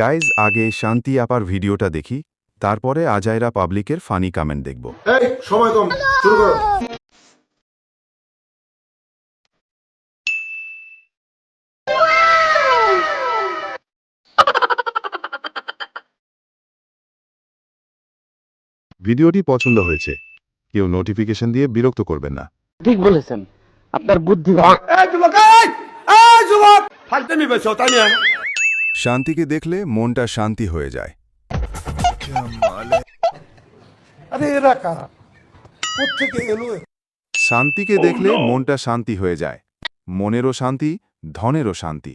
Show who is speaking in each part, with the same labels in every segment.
Speaker 1: Guys আগে শান্তি আপার ভিডিওটা দেখি তারপরে আজায়রা পাবলিকের ফানি কমেন্ট দেখব।
Speaker 2: সময় কম শুরু করো।
Speaker 1: ভিডিওটি পছন্দ হয়েছে কেউ নোটিফিকেশন দিয়ে বিরক্ত করবেন না।
Speaker 3: ঠিক বলেছেন আপনার বুদ্ধি
Speaker 1: শান্তিকে দেখলে মনটা শান্তি হয়ে যায়। শান্তিকে দেখলে oh, মনটা শান্তি হয়ে যায়। মনেরও শান্তি ধনেরও শান্তি।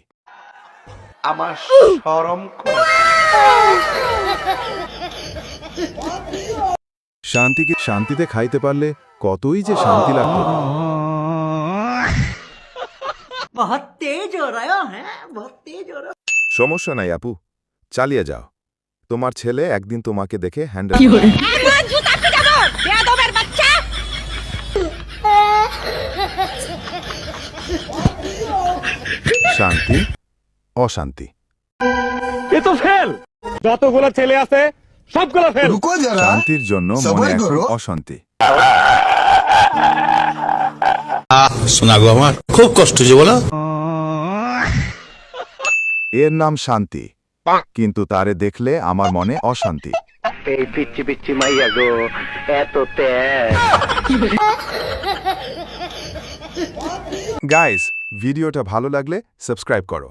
Speaker 4: আমার সরম
Speaker 1: শান্তিকে শান্তিতে খাইতে পারলে কতই যে শান্তি লাগত।
Speaker 5: বহ তেজ হ্যাঁ বহ তেজ
Speaker 1: সমস্যা নাই আপু। চালিয়ে যাও। তোমার ছেলে একদিন তোমাকে দেখে হ্যান্ডেল শান্তি অশান্তি।
Speaker 3: এ তো ফেল! যতগুলো ছেলে আছে সবগুলো ফেল!
Speaker 1: শান্তির জন্য মনে এখন অশান্তি।
Speaker 6: শোনা গো আমার। খুব কষ্ট যে বলো।
Speaker 1: এর নাম শান্তি। কিন্তু তারে দেখলে আমার মনে অশান্তি।
Speaker 3: এই পিচ্ছি পিচ্ছি মাইয়া গো এত
Speaker 1: গাইস ভিডিওটা ভালো লাগলে সাবস্ক্রাইব করো।